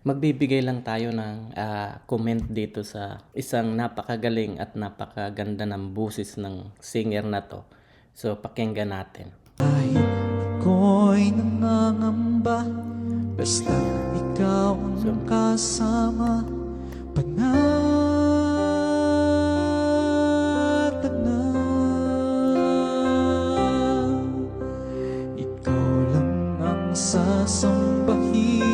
Magbibigay lang tayo ng ah, comment dito sa isang napakagaling at napakaganda ng busis ng singer na to. So pakinggan natin. Kahit ako'y nangangamba Basta ikaw ang kasama Panatag na Ikaw lang ang sasambahin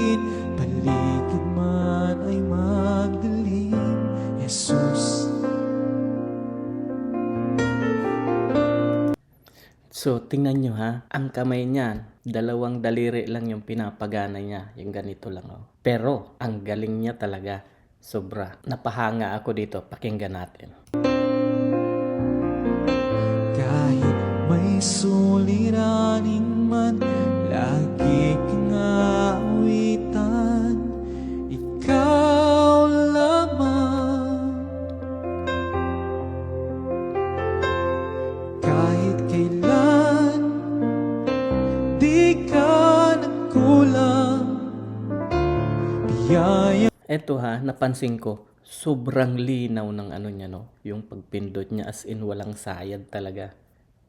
So tingnan nyo ha, ang kamay niyan, dalawang daliri lang yung pinapagana niya, yung ganito lang oh. Pero ang galing niya talaga, sobra. Napahanga ako dito, pakinggan natin. Kahit may suliranin man Biyaya Eto ha, napansin ko, sobrang linaw ng ano niya no, yung pagpindot niya as in walang sayad talaga.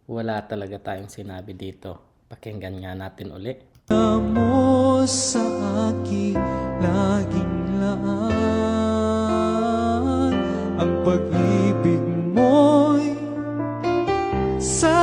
Wala talaga tayong sinabi dito. Pakinggan nga natin uli. mo sa aking laging laan Ang pag-ibig mo'y sa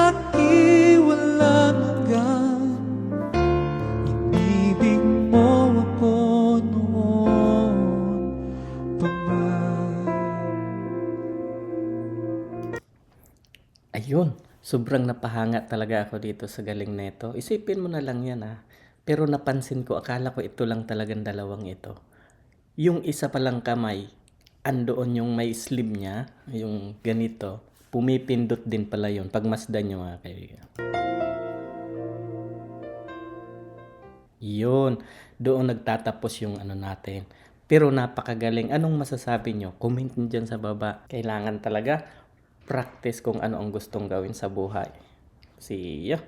Ayun, sobrang napahanga talaga ako dito sa galing neto. Isipin mo na lang yan ha. Pero napansin ko, akala ko ito lang talagang dalawang ito. Yung isa palang kamay, andoon yung may sleeve niya, yung ganito. Pumipindot din pala yun. Pagmasdan nyo mga kaibigan. Yun, doon nagtatapos yung ano natin. Pero napakagaling. Anong masasabi nyo? Comment nyo dyan sa baba. Kailangan talaga practice kung ano ang gustong gawin sa buhay. See ya!